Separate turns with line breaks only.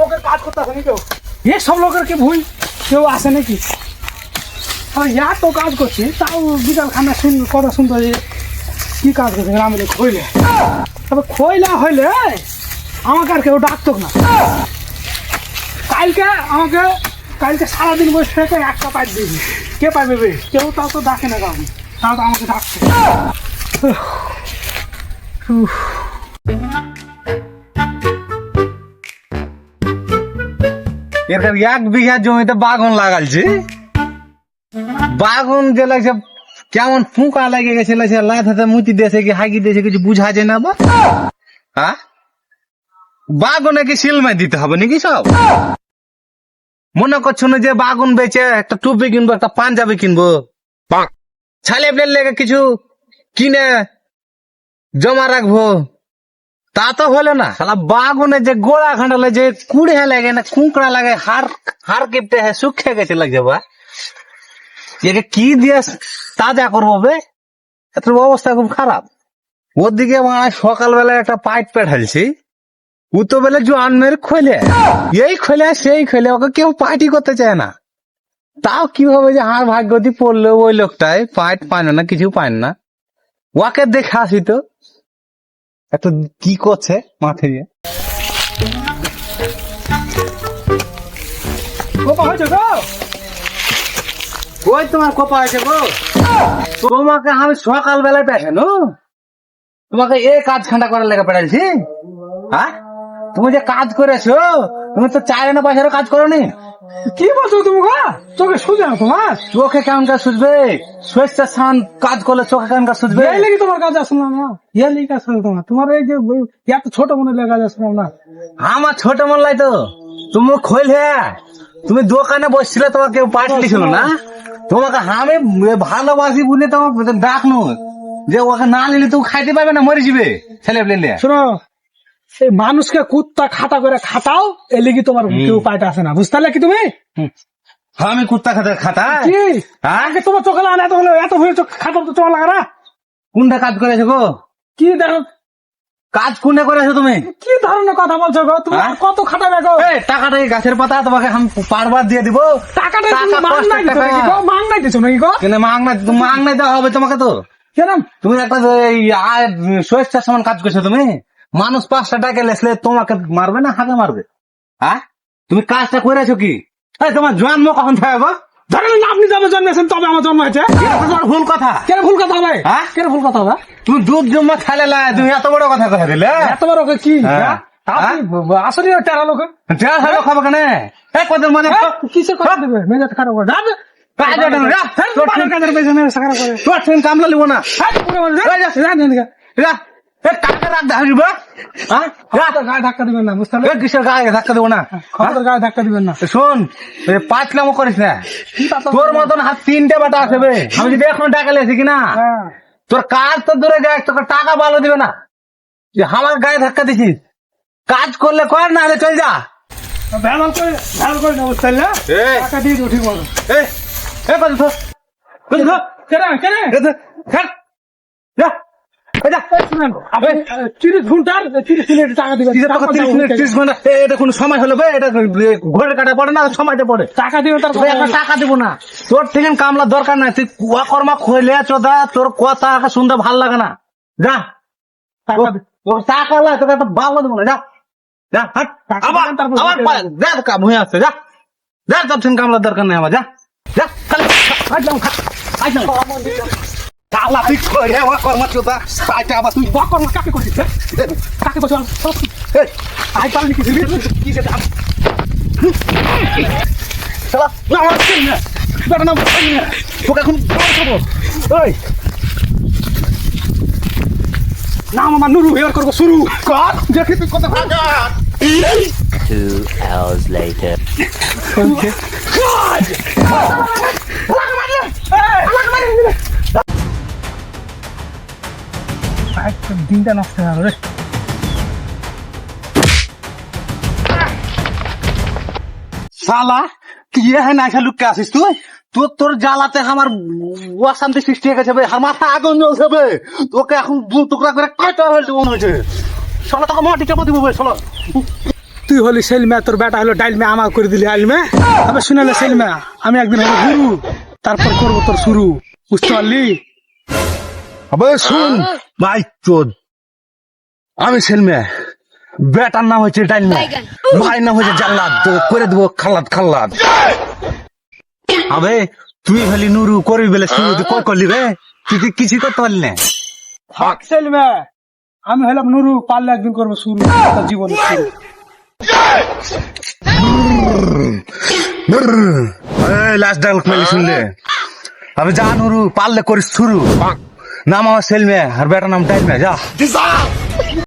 লোকের কাজ করতে আসে নাকি কেউ? এ সব লোকের কি ভুল? কেউ আসে নাকি? ইয়া তো কাজ করছি। তাও বিকাল খানা শুন কথা শুনতে যে কি কাজ করছে গ্রামে খইলে। তবে খইলা হইলে আমাকে আর কেউ ডাকতো না। কালকে আমাকে, কালকে সারাদিন বসে থেকে একটা পাইপ দিবি কে পাইবে বে? কেউ তাও তো ডাকে না কাউকে। তাও তো আমাকে ডাকছে।
এরকম এক বিঘা জমিতে বাগান লাগালছি। বাগান যে লাগছে কেমন ফুঁকা লেগে গেছে লাগছে লাথ হাতে মুতি দিয়েছে কি হাগি দিয়েছে কিছু বুঝা যায় না বা হ্যাঁ বাগানে কি সিলমাই দিতে হবে নাকি সব? মনে করছ না যে বাগুন বেচে একটা টুপি কিনবো একটা পাঞ্জাবি কিনবো? ছালে লেগে কিছু কিনে জমা রাখব? তা তো হলো না। শালা বাগুনে যে গোড়া খান্ডালে যে কুড়ে লাগে না, কুঁকড়া লাগে হার হার কেটে হ্যাঁ শুকিয়ে গেছে লাগছে বা। একে কি দিয়ে তাজা করব বে? এত অবস্থা খুব খারাপ। ওদিকে মানে সকালবেলা একটা পাইট পেঠালছি ও তো বেলে জোয়ান মেরে খোলে। এই খোলে, সেই খোলে, ওকে কেউ পার্টি করতে চায় না। তাও কীভাবে যে হার ভাগ্যতি পড়ল ওই লোকটাই, পাইট পায় না কিছু পায় না। ওকে দেখে আসি তো। একটু কি করছে মাঠে গিয়ে
কোপা হয়েছে
ওই তোমার কোপা আছে গো। তোমাকে আমি সকাল বেলায় পেছানো তোমাকে এ কাজ খান্ডা করার লেগে পেড়াইছি? হ্যাঁ? তুমি যে কাজ করেছ, তুমি তো চার আনা পয়সারও কাজ করো নি
কি বলছো তুমি গো? চোখে সুজে না তোমার?
চোখে কেমন কাজ সুঝবে স্বেচ্ছাসান কাজ করলে চোখে কেমন কাজ সুঝবে
এই লেগে তোমার কাজ আসলাম না ইয়ে লেগে আসলাম তোমার? তোমার এই যে এত ছোট মনে লেগে আসলাম না
আমার ছোট মল্লাই তো। তুমি খোল হে। তুমি দোকানে বসছিলে তোমাকে পাঠিয়ে ছিল না? তোমাকে আমি ভালোবাসি বলে তোমাকে ডাকনু। যে ওকে না নিলে তুমি খাইতে পারবে না মরে যাবে ছেলে পেলে।
শোনো এই মানুষকে কুত্তা খাতা করে খাটাও এ লেগে তোমার কেউ পাইতে আসে না। বুঝতে পারলে কি তুমি?
আমি কুত্তা খাতে খাতা
কি?
হ্যাঁ?
আগে তোমার চোখে লাগে এত হলো এত হয়ে চোখ খাটা তো তোমার লাগে
কোনটা কাজ করেছ গো?
কি দেখো?
কাজ কোনটা করেছ তুমি?
কি ধরনের কথা বলছো গো? তুমি
হ্যাঁ?
কত খাটাবে গো?
এই টাকাটা গাছের পাতা? তোমাকে আমি পারবার দিয়ে দিব।
টাকাটা তুমি মাং নাই দিছো নাকি গো? মাং নাই দিছো নাকি গো?
কিন্তু মাং নাই দেওয়া হবে তোমাকে তো।
কেরম
তুমি একটা আয় সমান কাজ করছ তুমি? মানুষ পাঁচটা টাকা লেসলে তোমাকে মারবে না হাতে মারবে? হ্যাঁ তুমি কাজটা করেছ কি? তোমার জন্ম কখন থাকে গো?
ধরেন আপনি যবে জন্মেছেন তবে আমার জন্ম হয়েছে।
এটা তো তোমার ভুল কথা?
কেন ভুল কথা হবে?
হ্যাঁ?
কেন ভুল কথা হবে?
তুমি দুধ জমা খেলে লা তুমি এত বড় কথা কথা দিলে।
এত বড় কি?
হ্যাঁ।
হ্যাঁ? আসলে টেরা লোক
কেন? কত মানে
কিসের কথা দেবে? মেজাজ খারাপ করে
কামলা লিবো না। হ্যাঁ।
গায়ে ধাক্কা দিবেন না বুঝতে
কিসের গায়ে ধাক্কা দেবো না?
খবরদার গায়ে ধাক্কা দিবেন না।
শোন করিস না। তোর মতন হাত তিনটে বাটা আসবে আমি যদি এখন টাকা লেছি কিনা?
হ্যাঁ।
তোর কাজ তো দূরে যায় তোকে টাকা ভালো দিবে না। যে আমার গায়ে ধাক্কা দিছিস। কাজ করলে কর না হলে চল যা।
ভ্যাল করে ভ্যাল করে না বুঝতে পারলে? টাকা দিয়ে
এ এ
কেন কেন?
যা। এটা কোনো সময় হলো বে? এটা ঘরের কাটা পড়ে না সময়তে পড়ে?
টাকা দিবেন তার
তোকে একটা টাকা দিব না। তোর থেকে কামলা দরকার নাই। তুই কুয়া কর্মা খইলে চোদা তোর কথা শুনতে ভালো লাগে না। যা।
টাকা
লাগে তোকে একটা বাবা দেবো না। যা। যা আবার আবার যা কাম হয়ে আসছে যা। যা তোর থেকে কামলার দরকার নেই আমার যা। যা খালি আজ যাও আজ যাও। কালা তুই করে আমার কর্মা চোদা আইটা আবার তুই।
বক করো, কাকে করছিস হ্যাঁ? কাকে করছিস।
এই,
আই পারলি কি
কি সেটা শালা না আমার কি না তোর নাম কি না তোকে এখন বল খাব ওই
নাম আমার নুরু এবার করব শুরু কর। দেখি তুই কত ভালো
Two hours later.
দিনটা নষ্ট হয়ে গেল রে।
শালা কি হ্যাঁ না লুককে আসিস তুই? তোর তোর জ্বালাতে আমার অশান্তি সৃষ্টি হয়ে গেছে আমার মাথা আগুন জ্বলছে বে। তোকে এখন দু টুকরা করে কয়টা হয়েছে মনে হয়েছে? শালা তোকে মাটি চাপা দিব বে শালা।
তুই হলি সেলমে তোর বেটা হলো ডাইল মে আমা করে দিলি আইল মে। তবে শুনালে সেলমে আমি একদিন হব গুরু তারপর করব তোর শুরু। বুঝতে পারলি?
আবে শুন ভাই চোদ আমি ছেলমে বেটার নাম হচ্ছে ডাইলমে ভাই নাম হচ্ছে জাল্লাদ করে দেবো খাল্লাদ খাল্লাদ আবে তুই খালি নুরু করবি বলে শুরু তুই কই করলি রে তুই কিছু করতে পারলি না।
থাক সেলমে আমি হলাম নুরু পারলে একদিন করব শুরু। জীবন শুরু।
লাস্ট মেলি শুনলে। আবে যা নুরু পারলে করিস শুরু। নাম আমার সেলমে আর বেটার নাম ডাইলমে যা